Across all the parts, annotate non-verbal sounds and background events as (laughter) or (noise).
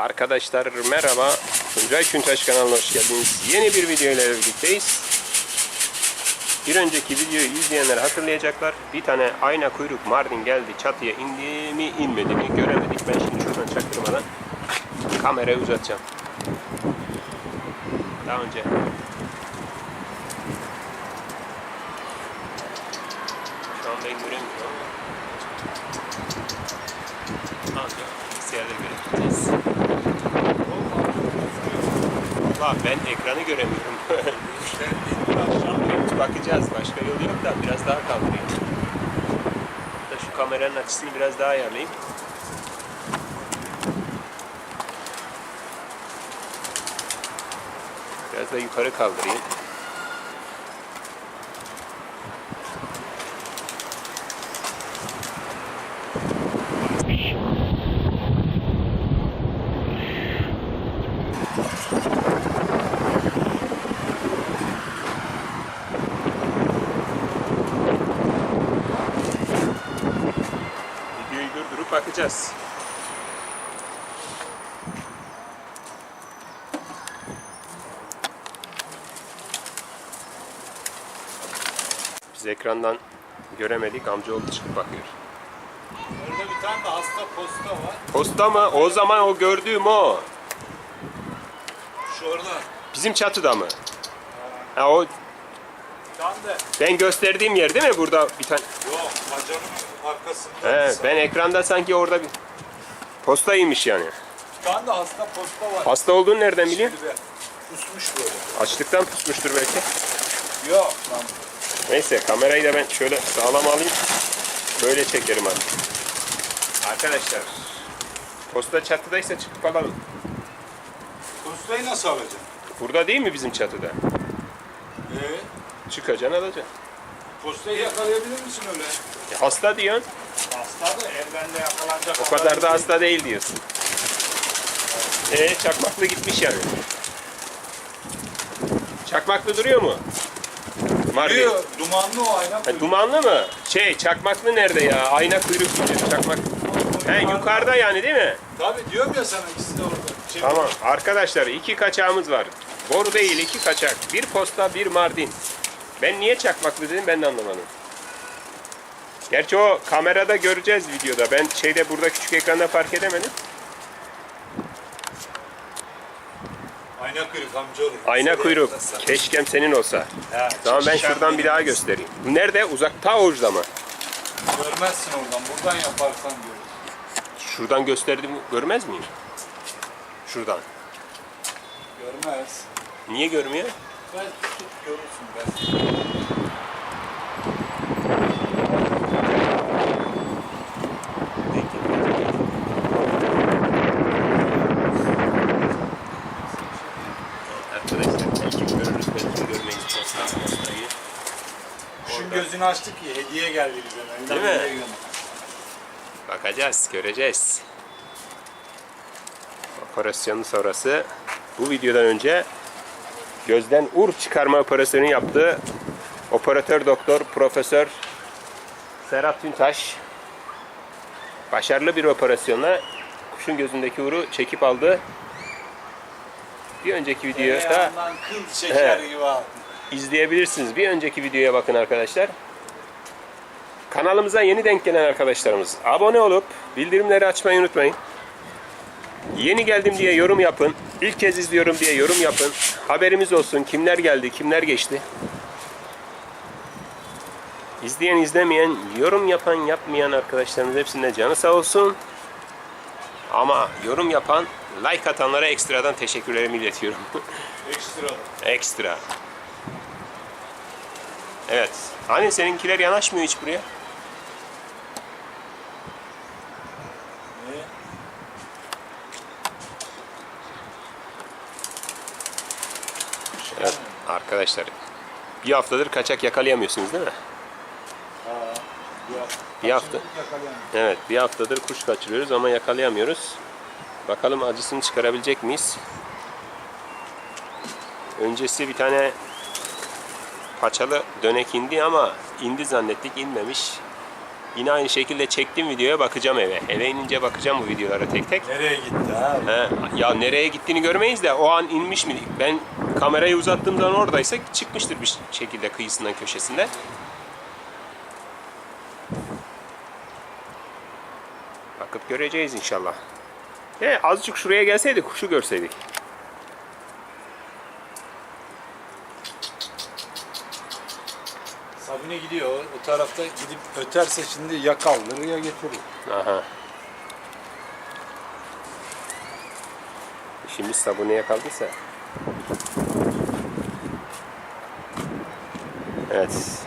Arkadaşlar merhaba. Tuncay Çüntaş kanalına hoş geldiniz. Yeni bir video ile birlikteyiz. Bir önceki videoyu izleyenler hatırlayacaklar. Bir tane ayna kuyruk Mardin geldi çatıya indi mi inmedi mi göremedik. Ben şimdi şuradan çaktırmadan kamerayı uzatacağım. Daha önce Şu an ben göremiyorum. Ancak bilgisayarda görebiliriz. Valla ben ekranı göremiyorum. (laughs) Bakacağız. Başka yolu yok da biraz daha kaldırayım. Da şu kameranın açısını biraz daha ayarlayayım. Biraz da yukarı kaldırayım. Videoyu durdurup bakacağız. Biz ekrandan göremedik. Amcaoğlu çıkıp bakıyor. Orada bir tane de hasta posta var. Posta mı? O zaman o gördüğüm o. Şu orada. Bizim çatıda mı? Ha o ben gösterdiğim yer değil mi burada bir tane? yok bacanın arkasında. He, ben ekranda sanki orada bir postaymış yani. Bir tane de hasta posta var. Hasta olduğunu nereden biliyorsun? Şimdi böyle. Açlıktan pusmuştur belki. Yok lan. Neyse kamerayı da ben şöyle sağlam alayım. Böyle çekerim abi. Arkadaşlar posta çatıdaysa çıkıp alalım. Postayı nasıl alacaksın? Burada değil mi bizim çatıda? Ee, Çıkacaksın alacaksın. Postayı yakalayabilir misin öyle? E, hasta diyorsun. Hasta da elden de yakalanacak. O kadar da hasta değil diyorsun. E çakmaklı gitmiş yani. Çakmaklı duruyor mu? Mardin. Diyor, dumanlı o ayna. Ha, dumanlı mı? Şey çakmaklı nerede ya? Ayna kuyruk gibi çakmak. He yukarıda yani değil mi? Tabii diyorum ya sana ikisi de orada. Şey, Tamam arkadaşlar iki kaçağımız var. Boru değil iki kaçak. Bir posta bir Mardin. Ben niye çakmaklı dedim ben de anlamadım. Gerçi o kamerada göreceğiz videoda. Ben şeyde burada küçük ekranda fark edemedim. Ayna kırık amcaoğlu. Ayna Seni kuyruk. Keşkem senin olsa. Ha, Tamam ben şuradan bir daha göstereyim. Nerede? Uzakta uçta mı? Görmezsin oradan. Buradan yaparsan görürsün. Şuradan gösterdim görmez miyim? Şuradan. Görmez. Niye görmüyor? Görürsün. Kuşun Orada. gözünü açtık ya hediye geldi bize. Değil mi? Bakacağız, göreceğiz. Operasyonu sonrası bu videodan önce gözden ur çıkarma operasyonu yaptı. Operatör doktor Profesör Serhat Tüntaş başarılı bir operasyonla kuşun gözündeki uru çekip aldı. Bir önceki videoda He. izleyebilirsiniz. Bir önceki videoya bakın arkadaşlar. Kanalımıza yeni denk gelen arkadaşlarımız abone olup bildirimleri açmayı unutmayın. Yeni geldim diye yorum yapın. İlk kez izliyorum diye yorum yapın. Haberimiz olsun kimler geldi, kimler geçti. İzleyen, izlemeyen, yorum yapan, yapmayan arkadaşlarımız hepsinde canı sağ olsun. Ama yorum yapan, like atanlara ekstradan teşekkürlerimi iletiyorum. (laughs) Ekstra. Ekstra. Evet. Hani seninkiler yanaşmıyor hiç buraya? Ne? Evet. Arkadaşlar bir haftadır kaçak yakalayamıyorsunuz değil mi? Bir hafta. Evet bir haftadır kuş kaçırıyoruz ama yakalayamıyoruz. Bakalım acısını çıkarabilecek miyiz? Öncesi bir tane paçalı dönek indi ama indi zannettik inmemiş. Yine aynı şekilde çektim videoya bakacağım eve. Eve inince bakacağım bu videolara tek tek. Nereye gitti abi? He, ya nereye gittiğini görmeyiz de o an inmiş mi? Ben kamerayı uzattığım zaman oradaysa çıkmıştır bir şekilde kıyısından köşesinden. Bakıp göreceğiz inşallah. He, azıcık şuraya gelseydik kuşu görseydik. Sabine gidiyor. O tarafta gidip öterse şimdi ya kaldırır ya getirir. Aha. İşimiz sabuneye kaldıysa. Evet.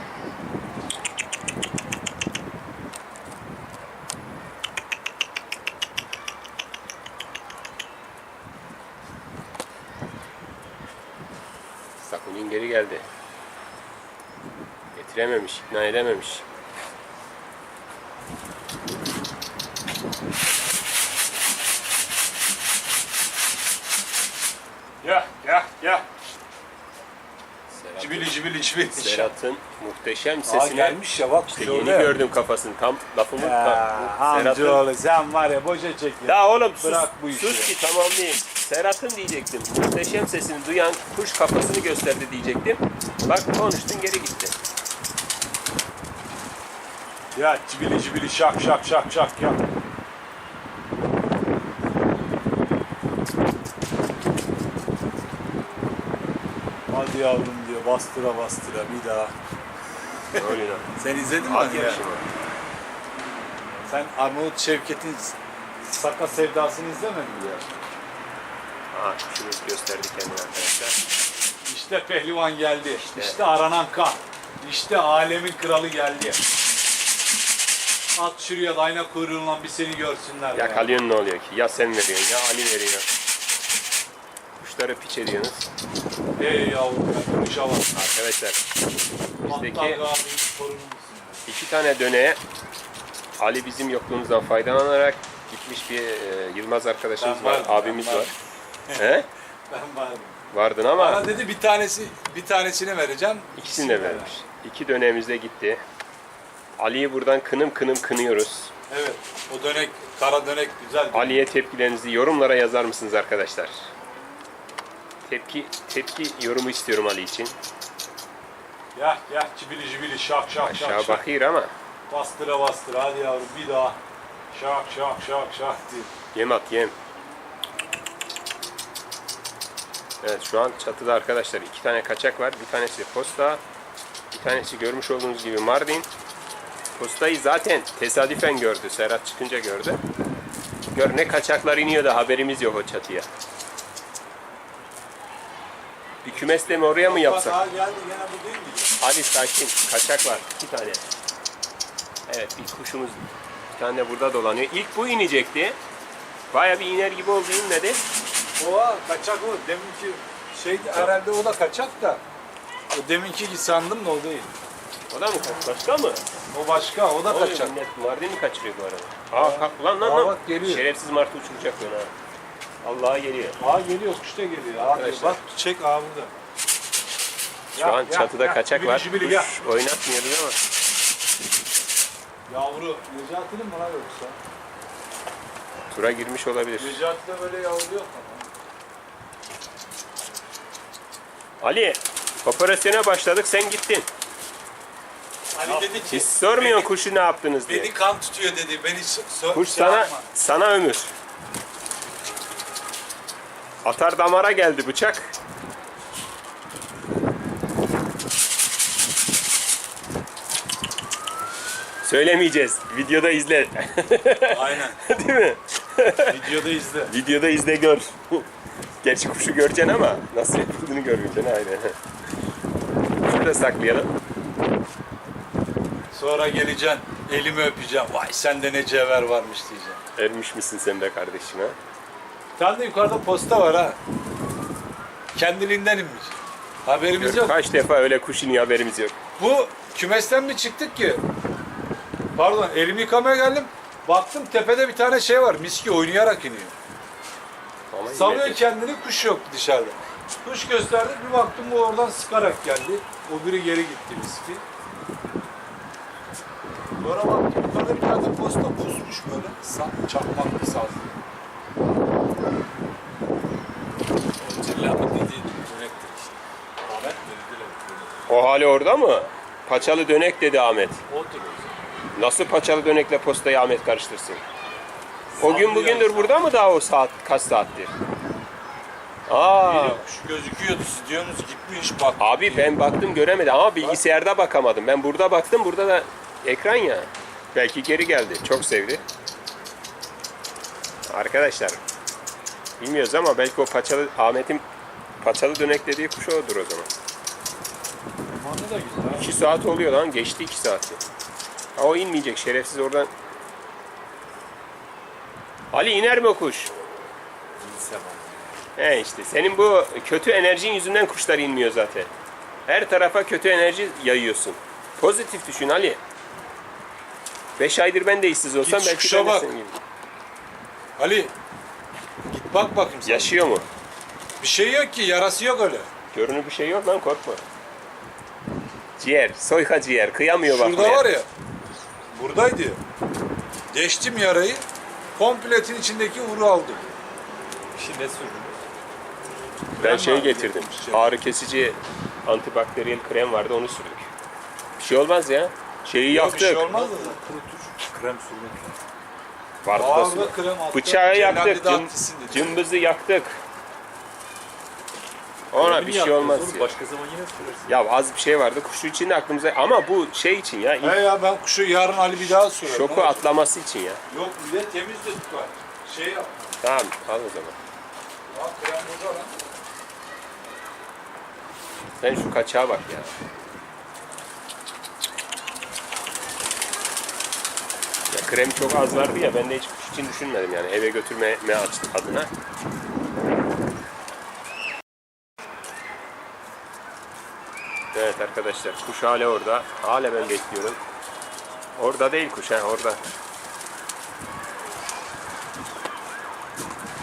Sakunin geri geldi. Getirememiş, ikna edememiş. Ya ya ya. Cibili cibili cibili. Serhat'ın muhteşem Aa sesine gelmiş ya bak. işte yeni gördüm kafasını. Tam lafımı tam- Serhat'ın amcaoğlu sen var ya boşa çekin. Ya oğlum sus, Bırak bu işi. sus ki tamamlayayım. Serhat'ın diyecektim. Muhteşem sesini duyan kuş kafasını gösterdi diyecektim. Bak konuştun geri gitti. Ya cibili cibili şak şak şak şak ya. Hadi yavrum diyor bastıra bastıra bir daha. Lan? Sen izledin mi At hani ya? Sen Arnavut Şevket'in Saka Sevdası'nı izlemedin mi ya? Aa, şunu gösterdi kendine arkadaşlar. İşte pehlivan geldi. İşte, aranan kan. İşte alemin kralı geldi. At şuraya da ayna kuyruğundan bir seni görsünler. ya. Yakalıyorsun ne oluyor ki? Ya sen veriyorsun ya Ali veriyor. Kuşları piç ediyorsunuz. Ey yavrum ya, kuşa bak. Arkadaşlar bizdeki iki tane döneğe Ali bizim yokluğumuzdan faydalanarak gitmiş bir e, Yılmaz arkadaşımız Ben var, vardım, abimiz ben var. (laughs) He? (laughs) Ben vardım. Vardın ama Bana dedi bir tanesi bir tanesini vereceğim. İkisini de vermiş. İki dönemimizde gitti. Ali'yi buradan kınım kınım kınıyoruz. Evet. O dönek, kara dönek güzel. Ali'ye tepkilerinizi yorumlara yazar mısınız arkadaşlar? Tepki tepki yorumu istiyorum Ali için. Ya ya cibili cibili şak şak Aşağı şak şak. bakıyor ama Bastıra bastıra hadi yavrum bir daha. Şak şak şak şak diye. yem at yem. Evet şu an çatıda arkadaşlar iki tane kaçak var. Bir tanesi posta. Bir tanesi görmüş olduğunuz gibi Mardin. Postayı zaten tesadüfen gördü. Serhat çıkınca gördü. Gör ne kaçaklar iniyor da haberimiz yok o çatıya. Bir kümesle mi oraya mı yapsak? Bak ha geldi gene bu değil mi? Ali sakin. Kaçak var. iki tane. Evet bir kuşumuz bir tane burada dolanıyor. İlk bu inecekti. Baya bir iner gibi oldu inmedi. Oha kaçak o. Deminki şey herhalde o da kaçak da. O deminki sandım da o değil. O da mı kaç? Başka mı? O başka o da Oğlum, kaçak. Millet Mardin mi kaçırıyor bu arada? Aa, kalk lan lan Aa, lan. bak geliyor. Şerefsiz martı uçuracak beni ha. Allah'a geliyor. Aa geliyor kuş da geliyor. Aa, Arkadaşlar. bak çek aa burada. Şu Ya, an ya, çatıda ya, kaçak jibili var. jibili, Kuş ya. oynatmıyoruz ama. Yavru. Necati'nin lan yoksa? Tura girmiş olabilir. Necati'de böyle yavru yok? Ali, operasyona başladık sen gittin. Ali dedi ki Hiç sormuyorsun kuşu ne yaptınız diye. beni kan tutuyor dedi. Beni so- so- Kuş şey sana yapma. sana ömür. Atar damara geldi bıçak. Söylemeyeceğiz. Videoda izle. Aynen. (laughs) Değil mi? Videoda izle. Videoda izle gör. Gerçi kuşu göreceksin ama nasıl yapıldığını görmeyeceksin aynen. Şurada saklayalım. Sonra geleceksin. Elimi öpeceğim. Vay sende ne cevher varmış diyeceğim. Ermiş misin sen be kardeşim ha? Tane de yukarıda posta var ha. Kendiliğinden inmiş. Haberimiz yok. Kaç defa öyle kuş iniyor haberimiz yok. Bu kümesten bir çıktık ki. Pardon elimi yıkamaya geldim. Baktım tepede bir tane şey var. Miski oynayarak iniyor. Ama yine Salıyor de- kendini kuş yok dışarıda. Kuş gösterdi bir baktım bu oradan sıkarak geldi. O biri geri gitti miski. Sonra baktım Yukarıda bir tane posta pusmuş böyle. Sa çakmaklı saz. Cillamın dediği dönektir işte. Ahmet dediler. O hali orada mı? Paçalı dönek dedi Ahmet. O. Nasıl paçalı dönekle postayı Ahmet karıştırsın? O gün bugündür burada mı daha o saat kaç saattir? Aa, şu gözüküyordu siz diyorsunuz gitmiş bak. abi ben baktım göremedim ama bilgisayarda bakamadım. Ben burada baktım burada da ekran ya. Belki geri geldi. Çok sevdi. Arkadaşlar bilmiyoruz ama belki o paçalı Ahmet'in paçalı dönek dediği kuş odur o zaman. Da güzel. 2 saat oluyor lan. Geçti 2 saati. Ha, o inmeyecek şerefsiz oradan. Ali iner mi o kuş? İnsan He işte senin bu kötü enerjin yüzünden kuşlar inmiyor zaten. Her tarafa kötü enerji yayıyorsun. Pozitif düşün Ali. 5 aydır ben de işsiz olsam Git belki ben de bak. senin gibi. Ali git bak bakayım sen. Yaşıyor mu? Bir şey yok ki yarası yok öyle. Görünür bir şey yok lan korkma. Ciğer, soyka ciğer. Kıyamıyor bak. Şurada var ya. Buradaydı. Geçtim yarayı. Kompletin içindeki uru aldım. Şimdi ne sürdünüz? Ben Krem şey vardı, getirdim. Ağrı kesici antibakteriyel krem vardı onu sürdük. Bir şey olmaz ya. Şeyi Yok, yaktık. Bir şey olmaz da kurutur. Krem sürmek. Vardı da krem attım. Bıçağı yaktık. Cım, cımbızı yaktık. Ona bir şey olmaz ya. Başka zaman yine sürersin. Ya az bir şey vardı kuşu için de aklımıza ama bu şey için ya ilk He ya ben kuşu yarın Ali bir daha sürerim. şoku Ne olacak? atlaması için ya. Yok bir de temiz de tutar. Şey yap. Tamam al o zaman. Ya krem burada lan. Sen şu kaçağa bak ya. Krem çok az vardı ya ben de hiç için düşünmedim yani eve götürme adına. Evet arkadaşlar kuş hala orada. Hala ben bekliyorum. Orada değil kuş ha orada.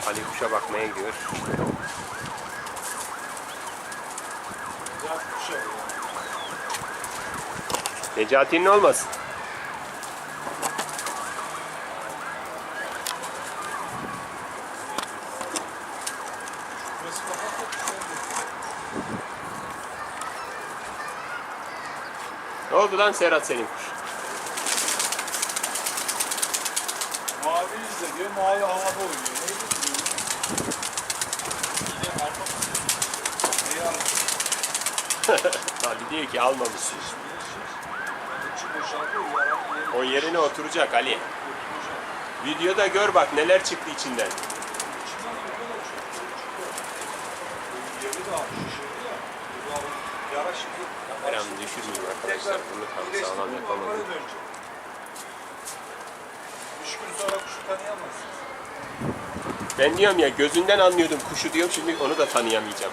Ali kuşa bakmaya gidiyor. Necati'nin olmasın. Lan Serhat kuş? Mavi izle diyor. Mavi havada oynuyor. Neydi ki bu? Yine arpa Neyi anlatıyor? Ali diyor ki almamışsın. İçi boşaltıyor. Yaran yeri. O yerine oturacak Ali. Videoda gör bak neler çıktı. İçinden ne kadar çok çıkıyor. Yeri de almış. Şişirdi ya. Bu da Yara Kameramı düşürmeyeyim arkadaşlar. Bunu tam sağlam yapamadım. Gün sonra kuşu tanıyamazsın. Ben diyorum ya gözünden anlıyordum kuşu diyorum şimdi onu da tanıyamayacağım.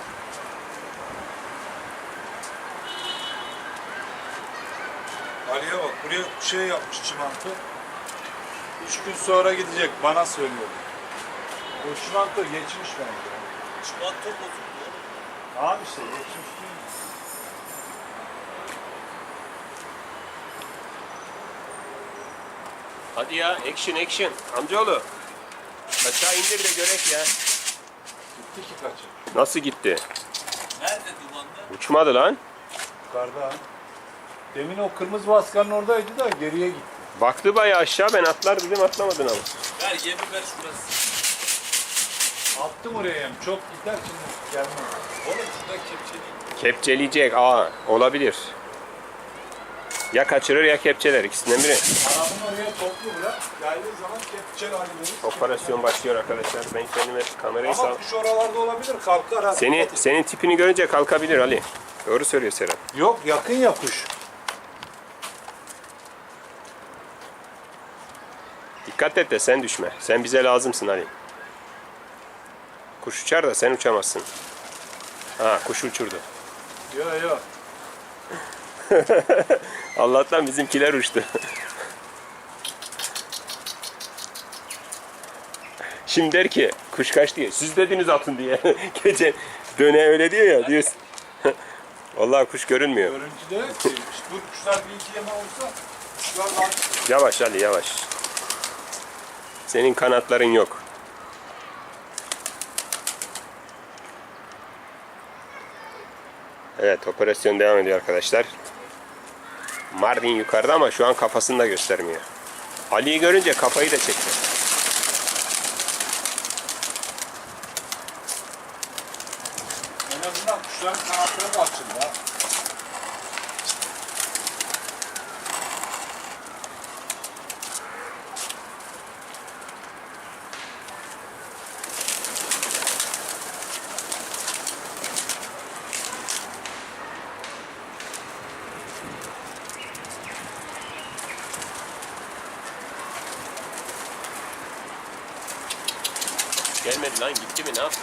Ali'ye bak buraya şey yapmış çimento. Üç gün sonra gidecek bana söylüyor. O çimento geçmiş bence. Çimento bozuldu. Abi işte geçmiş değil Hadi ya action action. Amcaoğlu. Kaçağı indir de görek ya. Gitti ki kaçı. Nasıl gitti? Nerede dumanlı? Uçmadı lan. Yukarıda. Demin o kırmızı vaskanın oradaydı da geriye gitti. Baktı bayağı aşağı ben atlar dedim atlamadın ama. Ver yemi ver şurası. Attım oraya yem. Çok gider şimdi gelmez. Oğlum şurada kepçe değil. Kepçeleyecek aa olabilir. Ya kaçırır ya kepçeler ikisinden biri. Arabın oraya toplu bırak. Geldiği zaman kepçeli hali verir. Operasyon başlıyor arkadaşlar. Ben kendime kamerayı sağ... Ama kuş oralarda olabilir. Kalkar ha. Seni, senin tipini görünce kalkabilir Ali. Doğru söylüyor Serhat. Yok yakın ya kuş. Dikkat et de sen düşme. Sen bize lazımsın Ali. Kuş uçar da sen uçamazsın. Ha kuş uçurdu. Yok yok. (laughs) Allah'tan bizimkiler uçtu. Şimdi der ki kuş kaç diye. Siz dediniz atın diye. (laughs) Gece döne öyle diyor ya diyorsun. (laughs) Vallahi kuş görünmüyor. Görüntüde bu kuşlar bir iki yeme olsa. Yavaş Ali yavaş. Senin kanatların yok. Evet operasyon devam ediyor arkadaşlar. Mardin yukarıda ama şu an kafasını da göstermiyor. Ali'yi görünce kafayı da çekti. En azından kuşların kanatları da açıldı ha. Gelmedi lan gitti mi ne yaptı?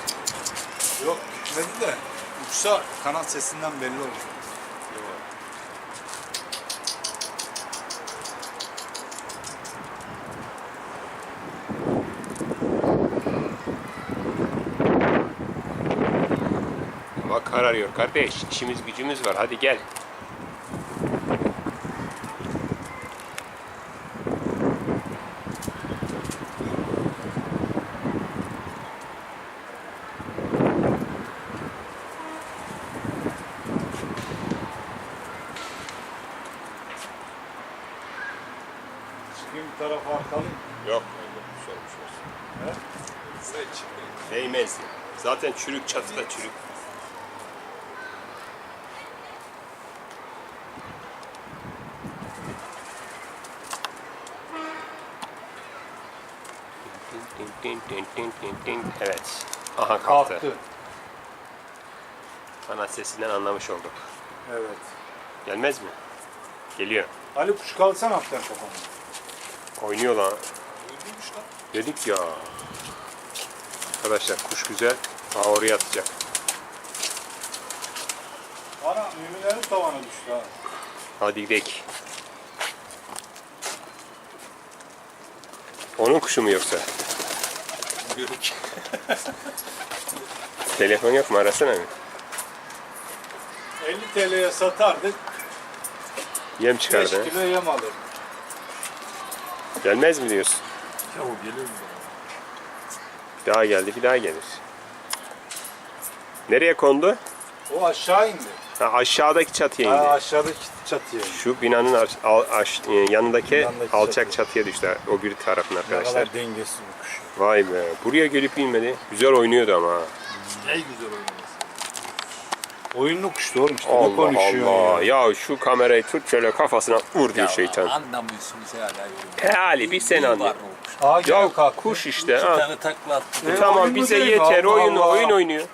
Yok gitmedi de uçsa kanat sesinden belli olur. Hava kararıyor kardeş. İşimiz gücümüz var. Hadi gel. Çıkayım bir tarafa arkalayayım. Yok. Sormuş olsun. He? Sen çıkmayın. Değmez. Zaten çürük çatıda çürük. Evet. Aha kalktı. Kalktı. Kanat sesinden anlamış olduk. Evet. Gelmez mi? Geliyor. Ali kuş kalsana hafiften kafamda. Oynuyor lan. Dedik ya. Arkadaşlar kuş güzel. Aa oraya atacak. Ana müminlerin tavana düştü ha. Hadi gidelim. Onun kuşu mu yoksa? Yok. (laughs) Telefon yok mu? Arasana mı? 50 TL'ye satardık. Yem 5 çıkardı. kilo yem alırdık. Gelmez mi diyorsun? Ya o gelir mi? Bir daha geldi, bir daha gelir. Nereye kondu? O aşağı indi. Ha, aşağıdaki çatıya Ha, indi. aşağıdaki çatıya indi. Şu binanın aş- al- aş- e, yanındaki Yanındaki alçak çatıya. çatıya düştü. O bir tarafın Ne arkadaşlar. kadar dengesiz bir kuş. Vay be. Buraya gelip inmedi. Güzel oynuyordu ama. ha. Ne güzel oynaması. Oyunlu kuştu oğlum işte. ne Allah konuşuyor Allah. ya? Ya. şu kamerayı tut şöyle kafasına vur diyor şeytan. Anlamıyorsunuz hala. He Ali bir sen gene Ya kalktı. kuş işte. İki Ha. tane takla attı. E, Tamam bize yeter. Oyun oyun oynuyor.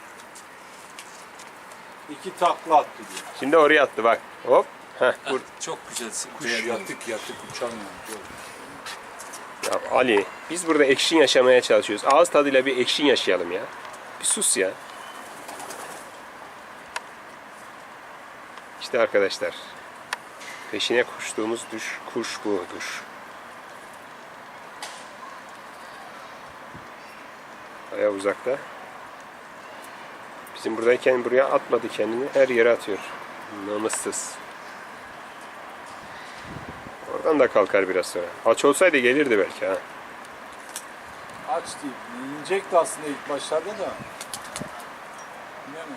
İki takla attı diyor. Şimdi oraya attı bak. Hop. Heh, vur. Çok güzelsin. Kuş yatık yatık uçamıyor. Ya Ali biz burada ekşin yaşamaya çalışıyoruz. Ağız tadıyla bir ekşin yaşayalım ya. Bir sus ya. İşte arkadaşlar. Peşine koştuğumuz düş, kuş budur. Baya uzakta. Bizim buradayken buraya atmadı kendini. Her yere atıyor. Namussuz. Oradan da kalkar biraz sonra. Aç olsaydı gelirdi belki ha. Aç değil. İnecekti aslında ilk başlarda da. Bilemedim.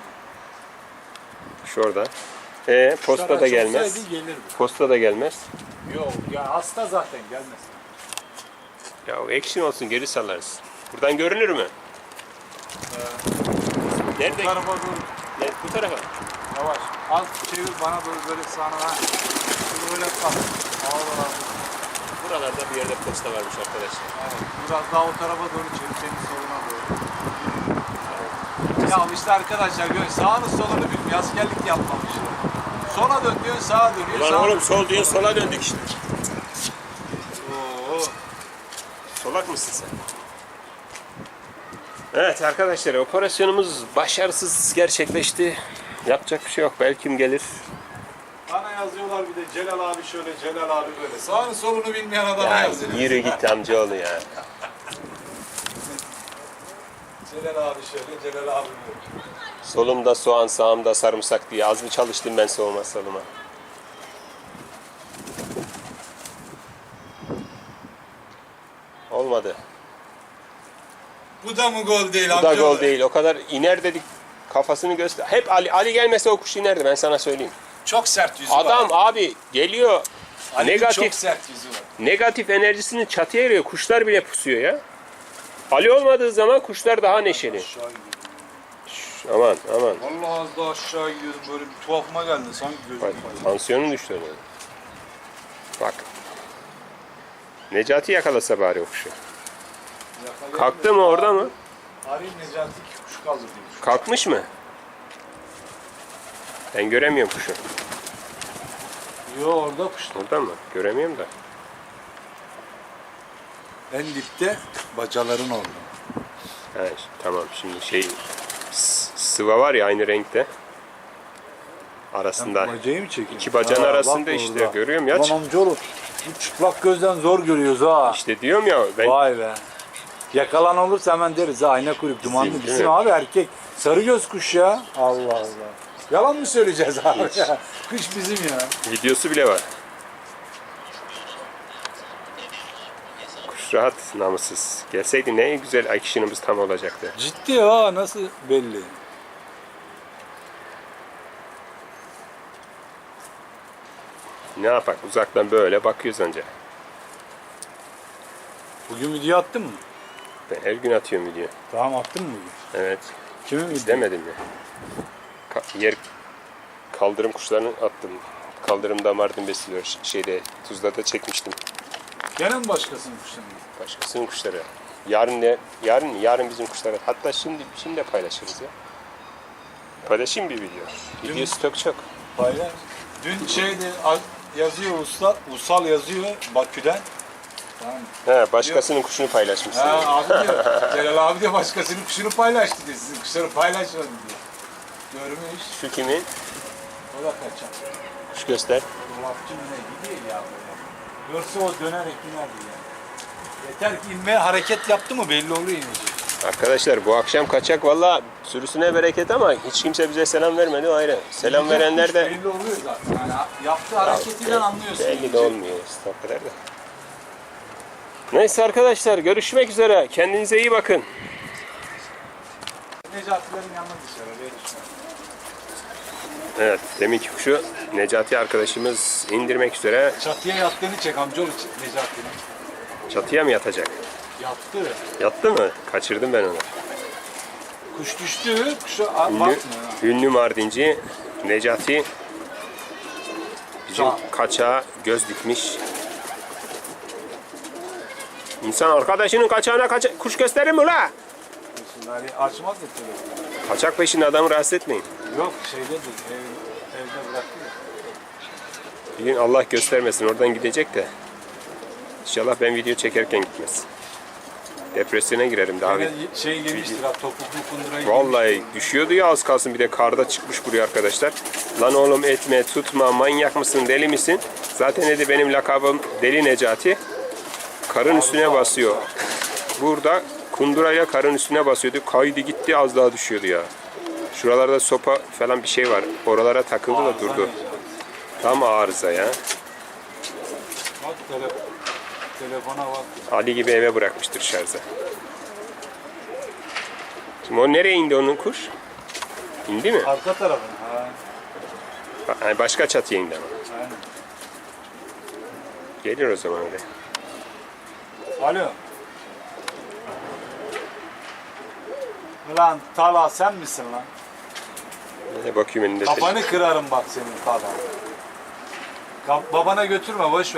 Şurada. E posta da gelmez. gelirdi. Posta da gelmez. Yok ya hasta zaten gelmez. Ya ekşin olsun geri sallarız. Buradan görünür mü? Nerede? Bu tarafa doğru Ne, bu tarafa. yavaş. Az çevir bana doğru böyle sana. Ha. Şunu böyle. Allah Allah. Buralarda bir yerde posta varmış arkadaşlar. Evet, biraz daha o tarafa doğru çevir senin soluna doğru. Ya işte arkadaşlar gör sağını solunu bilmiyor. Askerlik yapmamış. Sola dön diyorsun sağa dönüyor. Ulan sağa oğlum sol diye sola döndük işte. Oo. Solak mısın sen? Evet arkadaşlar operasyonumuz başarısız gerçekleşti. Yapacak bir şey yok. Belki gelir. Bana yazıyorlar bir de Celal abi şöyle Celal abi böyle. Sağını solunu bilmeyen adama Ya yazıyor. yürü git amcaoğlu ya. (laughs) Celal abi şöyle Celal abi böyle. Solumda soğan, sağımda sarımsak diye az mı çalıştım ben soğuma soluma. bu da mı gol değil Bu amca? da gol değil. O kadar iner dedik. Kafasını göster. Hep Ali Ali gelmese o kuş inerdi ben sana söyleyeyim. Çok sert yüzü Adam var. abi geliyor Ali'nin negatif- çok sert yüzü var. negatif enerjisini çatıya veriyor. Kuşlar bile pusuyor ya. Ali olmadığı zaman kuşlar daha neşeli. Aşağı gidiyor. Şş, aman aman. Vallahi az daha aşağı gidiyordum böyle bir tuhafıma geldi sanki gözüm Bak, tansiyonun düştü onun. Bak. Necati yakalasa bari o kuşu. Kalktı mı orada mı? Arayın Necati iki kuş kaldı diyor. Kalkmış mı? Ben göremiyorum kuşu. Yo orada kuş. Orada mı? Göremiyorum da. En dipte bacaların oldu. Ha, işte, tamam şimdi şey s- sıva var ya aynı renkte. Arasında. Bacayı mı çekiyorsun? İki bacağın Ha, arasında bak işte orada. görüyorum ya. Ulan amcaoğlu bu çıplak gözden zor görüyoruz ha. İşte diyorum ya ben Vay be. Yakalan olursa hemen deriz ha ayna kuyruk dumanlı Bizim, bizim, abi erkek. Sarı göz kuş ya. Allah Allah. Yalan mı söyleyeceğiz abi Hiç. ya? Kuş bizim ya. videosu bile var. Kuş rahat namussuz. Gelseydi ne güzel akışınımız tam olacaktı. Ciddi ha nasıl belli. Ne yapak uzaktan böyle bakıyoruz anca. Bugün video attın mı? Ben her gün atıyorum video. Tamam attın mı bugün? Evet. Kimin videosu? İzlemedin mi? Ka- yer kaldırım kuşlarını attım. Kaldırımda Mardin besliyor. Şeyde Tuzla'da çekmiştim. Gene mi başkasının kuşlarını? Başkasının kuşları. Yarın ne? Yarın mı? Yarın bizim kuşları. Hatta şimdi şimdi de paylaşırız ya. Paylaşayım bir video. Video Dün- stok çok. Paylaş. Dün şeyde al- yazıyor usta, Usal yazıyor Bakü'den. Tamam. He, başkasının kuşunu paylaşmışsın. Ha abi diyor, Celal abi de başkasının kuşunu paylaştı diyor. Sizin kuşları paylaşmadı diyor. Görmüş. Şu kimin? O da kaçak. Kuş göster. Dolapçı mı ne gidiyor ya böyle. Görse o dönerek inerdi ya. Yeter ki inmeye hareket yaptı mı belli oluyor inecek. Arkadaşlar bu akşam kaçak valla sürüsüne bereket ama hiç kimse bize selam vermedi o ayrı. Selam verenler de Belli oluyor zaten. Yani yaptığı hareketiyle anlıyorsun. belli de inecek. olmuyor o kadar da. Neyse arkadaşlar görüşmek üzere. Kendinize iyi bakın. Necatilerin yanına dışarı. Evet deminki kuşu Necati arkadaşımız indirmek üzere Çatıya yattığını çek amcaoğlu Necati'nin. çatıya mı yatacak? Yattı. Yattı mı? Kaçırdım ben onu. Kuş düştü. Kuşa a- Ünlü, bakmıyor. ha. ünlü Mardinci Necati bizim Sağ. kaçağa göz dikmiş. İnsan arkadaşının kaçağına kaça- kuş gösterir mi ula? Yani açmaz da telefonu. Kaçak peşinde adamı rahatsız etmeyin. Yok şeydedir. Ev, evde. Bir gün Allah göstermesin oradan gidecek de. İnşallah ben video çekerken gitmez. Depresyona girerim daha. Yine şey yemiştir ha topuklu kundurayı Vallahi düşüyordu ya az kalsın bir de karda çıkmış buraya arkadaşlar. Lan oğlum etme tutma manyak mısın deli misin? Zaten dedi benim lakabım Deli Necati. Karın üstüne basıyor. Burada kundurayla karın üstüne basıyordu. Kaydı gitti az daha düşüyordu ya. Şuralarda sopa falan bir şey var. Oralara takıldı da durdu. Tam arıza ya. Ali gibi eve bırakmıştır şarja. Şimdi o nereye indi onun kuş? İndi mi? Arka tarafına. Ha, Ha, Başka çatıya indi ama. aynen. Gelir o zaman öyle. Alo. Lan Tala sen misin lan? De bakayım önünde. Kafanı kırarım bak senin Tala. Ka- babana götürme boş ver.